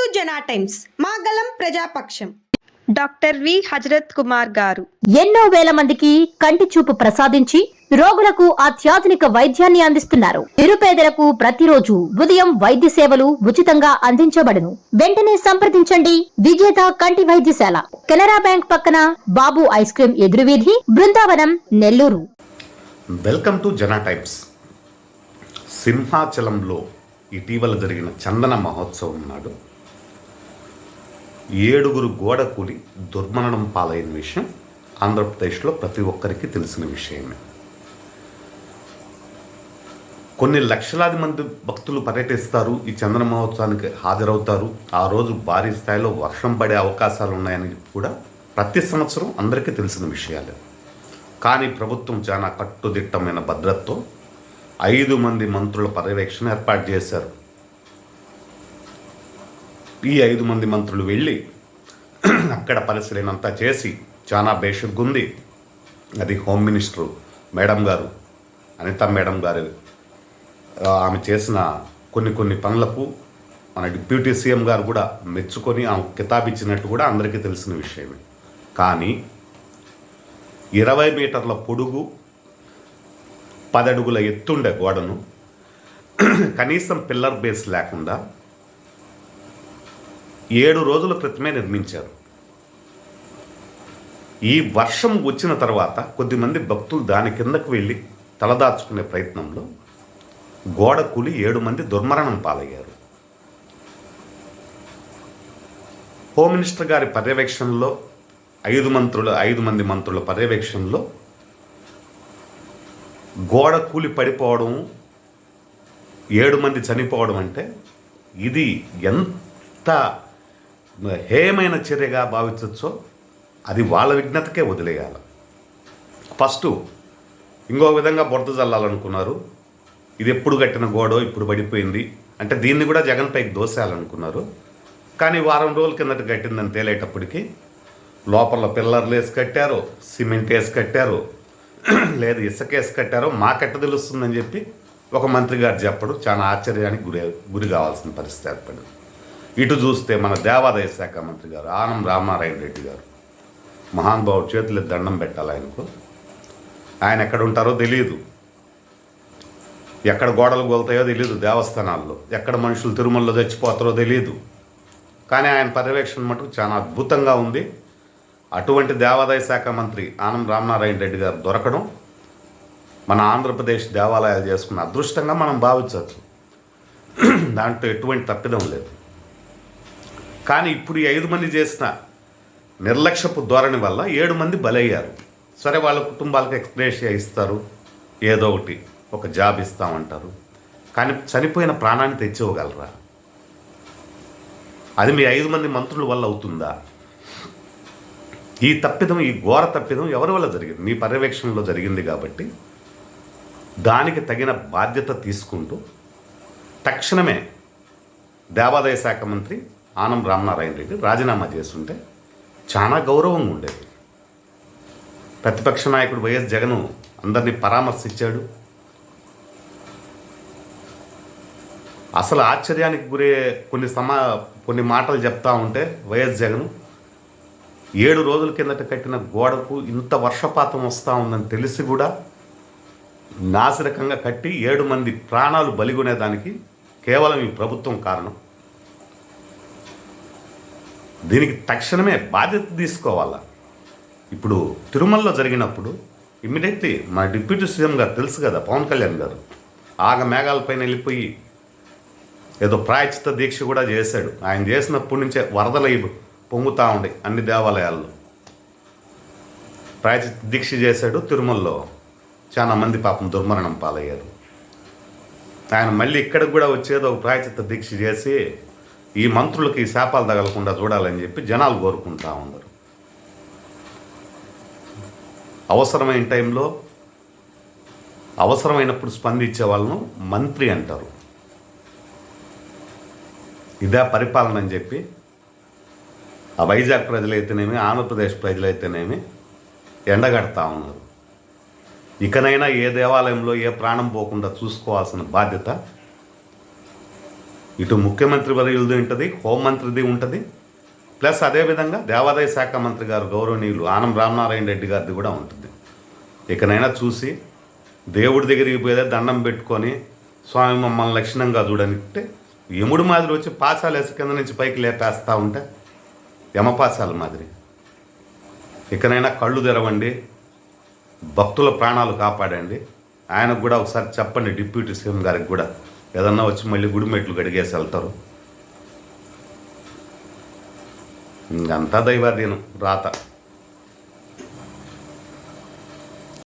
Times మాగలం ప్రజాపక్షం. Doctor V. Hazrat Kumar గారు. ఎన్నో వేల మందికి కంటి చూపు ప్రసాదించి రోగులకు అత్యాధునిక వైద్యాన్ని అందిస్తున్నారు. నిరుపేదలకు ప్రతిరోజు ఉదయం వైద్య సేవలు ఉచితంగా అందించబడును. వెంటనే సంప్రదించండి. విజేత కంటి వైద్యశాల. కెనరా బ్యాంక్ పక్కన Babu ice cream ఎదురువీధి Brindavanam Nellore. Welcome to Jana Times. సింహాచలంలో ఇటీవల జరిగిన చందన మహోత్సవం నాడు ఏడుగురు గోడ కూలి దుర్మరణం పాలైన విషయం ఆంధ్రప్రదేశ్లో ప్రతి ఒక్కరికి తెలిసిన విషయమే. కొన్ని లక్షలాది మంది భక్తులు పర్యటిస్తారు ఈ చంద్ర మహోత్సవానికి హాజరవుతారు. ఆ రోజు భారీ స్థాయిలో వర్షం పడే అవకాశాలు ఉన్నాయని కూడా ప్రతి సంవత్సరం అందరికీ తెలిసిన విషయాలే. కానీ ప్రభుత్వం చాలా కట్టుదిట్టమైన భద్రతతో ఐదు మంది మంత్రుల పర్యవేక్షణ ఏర్పాటు చేశారు. ఈ ఐదు మంది మంత్రులు వెళ్ళి అక్కడ పరిశీలనంతా చేసి చాలా బేషుగ్గుంది అది హోమ్ మినిస్టర్ మేడం గారు అనిత మేడం గారు ఆమె చేసిన కొన్ని కొన్ని పనులకు మన డిప్యూటీ సీఎం గారు కూడా మెచ్చుకొని ఆమె కితాబిచ్చినట్టు కూడా అందరికీ తెలిసిన విషయమే. కానీ ఇరవై మీటర్ల పొడుగు పదడుగుల ఎత్తుండే గోడను కనీసం పిల్లర్ బేస్ లేకుండా ఏడు రోజుల క్రితమే నిర్మించారు. ఈ వర్షం వచ్చిన తర్వాత కొద్దిమంది భక్తులు దాని కిందకు వెళ్ళి తలదాచుకునే ప్రయత్నంలో గోడ కూలి ఏడు మంది దుర్మరణం పాలయ్యారు. హోమ్ మినిస్టర్ గారి పర్యవేక్షణలో ఐదు మంత్రుల ఐదు మంది మంత్రుల పర్యవేక్షణలో గోడ కూలి పడిపోవడం ఏడు మంది చనిపోవడం అంటే ఇది ఎంత హేయమైన చర్యగా భావించవచ్చో అది వాళ్ళ విఘ్నతకే వదిలేయాలి. ఫస్ట్ ఇంకో విధంగా బురద చల్లాలనుకున్నారు ఇది ఎప్పుడు కట్టిన గోడో ఇప్పుడు పడిపోయింది. అంటే దీన్ని కూడా జగన్ పైకి దోసేయాలనుకున్నారు. కానీ వారం రోజుల కిందట కట్టిందని తేలేటప్పటికి లోపల పిల్లర్లు వేసి కట్టారు సిమెంట్ వేసి కట్టారు లేదు ఇసుక వేసి కట్టారో. మాకెట్ట తెలుస్తుందని చెప్పి ఒక మంత్రి గారు చెప్పడం. చాలా ఆశ్చర్యానికి గురి గురి కావాల్సిన పరిస్థితి ఏర్పడింది. ఇటు చూస్తే మన దేవాదాయ శాఖ మంత్రి గారు ఆనం రామారాయణ రెడ్డి గారు. మహానుభావుడు చేతులు దండం పెట్టాలి ఆయనకు. ఆయన ఎక్కడ ఉంటారో తెలియదు ఎక్కడ గోడలు గోల్తాయో తెలియదు దేవస్థానాల్లో. ఎక్కడ మనుషులు తిరుమలలో చచ్చిపోతారో తెలియదు కానీ ఆయన పర్యవేక్షణ మటుకు చాలా అద్భుతంగా ఉంది. అటువంటి దేవాదాయ శాఖ మంత్రి ఆనం రామనారాయణ రెడ్డి గారు దొరకడం మన ఆంధ్రప్రదేశ్ దేవాలయాలు చేసుకున్న అదృష్టంగా మనం భావించవచ్చు. దాంట్లో ఎటువంటి తప్పిదం లేదు. కానీ ఇప్పుడు ఈ ఐదు మంది చేసిన నిర్లక్ష్యపు ధోరణి వల్ల ఏడు మంది బలయ్యారు. సరే వాళ్ళ కుటుంబాలకు ఎక్స్ప్లేషియా ఇస్తారు. ఏదో ఒకటి ఒక జాబ్ ఇస్తామంటారు. కానీ చనిపోయిన ప్రాణాన్ని తెచ్చివ్వగలరా? అది మీ ఐదు మంది మంత్రుల వల్ల అవుతుందా? ఈ తప్పిదం ఈ ఘోర తప్పిదం ఎవరి వల్ల జరిగింది? మీ పర్యవేక్షణలో జరిగింది కాబట్టి దానికి తగిన బాధ్యత తీసుకుంటూ తక్షణమే దేవాదాయ శాఖ మంత్రి ఆనం రామనారాయణ రెడ్డి రాజీనామా చేస్తుంటే చాలా గౌరవంగా ఉండేది. ప్రతిపక్ష నాయకుడు వైఎస్ జగన్ అందరినీ పరామర్శించాడు. అసలు ఆశ్చర్యానికి గురే కొన్ని సమా కొన్ని మాటలు చెప్తా ఉంటే వైఎస్ జగన్ ఏడు రోజుల కిందట కట్టిన గోడకు ఇంత వర్షపాతం వస్తూ ఉందని తెలిసి కూడా నాసిరకంగా కట్టి ఏడు మంది ప్రాణాలు బలిగొనేదానికి కేవలం ఈ ప్రభుత్వం కారణం. దీనికి తక్షణమే బాధ్యత తీసుకోవాలా? ఇప్పుడు తిరుమలలో జరిగినప్పుడు ఇమ్మీడియట్లీ మా డిప్యూటీ సీఎం గారు తెలుసు కదా పవన్ కళ్యాణ్ గారు. ఆగ మేఘాలపైన వెళ్ళిపోయి ఏదో ప్రాయచిత దీక్ష కూడా చేశాడు. ఆయన చేసినప్పటి నుంచే వరదలు పొంగుతూ ఉండే అన్ని దేవాలయాల్లో. ప్రాయచిత దీక్ష చేశాడు తిరుమలలో. చాలా మంది పాపం దుర్మరణం పాలయ్యారు. ఆయన మళ్ళీ ఇక్కడికి కూడా వచ్చేదో ఒక ప్రాయచిత దీక్ష చేసి ఈ మంత్రులకి ఈ శాపాలు తగలకుండా చూడాలని చెప్పి జనాలు కోరుకుంటా ఉన్నారు. అవసరమైన టైంలో అవసరమైనప్పుడు స్పందించే వాళ్ళను మంత్రి అంటారు. ఇదే పరిపాలన అని చెప్పి ఆ వైజాగ్ ప్రజలైతేనేమి ఆంధ్రప్రదేశ్ ప్రజలైతేనేమి ఎండగడతా ఉన్నారు. ఇకనైనా ఏ దేవాలయంలో ఏ ప్రాణం పోకుండా చూసుకోవాల్సిన బాధ్యత ఇటు ముఖ్యమంత్రి వర్యులది ఉంటుంది హోంమంత్రిది ఉంటుంది. ప్లస్ అదేవిధంగా దేవాదాయ శాఖ మంత్రి గారు గౌరవనీయులు ఆనం రామనారాయణ రెడ్డి గారిది కూడా ఉంటుంది. ఇకనైనా చూసి దేవుడి దగ్గరికి పోయేదే దండం పెట్టుకొని స్వామి మమ్మల్ని లక్షణంగా చూడనిస్తే యముడు మాదిరి వచ్చి పాసాలు వేసి కింద నుంచి పైకి లేపేస్తూ ఉంటే యమపాసాల మాదిరి. ఇకనైనా కళ్ళు తెరవండి భక్తుల ప్రాణాలు కాపాడండి. ఆయనకు కూడా ఒకసారి చెప్పండి డిప్యూటీ సీఎం గారికి కూడా. ఏదన్నా వచ్చి మళ్ళీ గుడిమెట్లు గడిగేసి వెళ్తారు. ఇంకంతా దైవాధీనం రాత.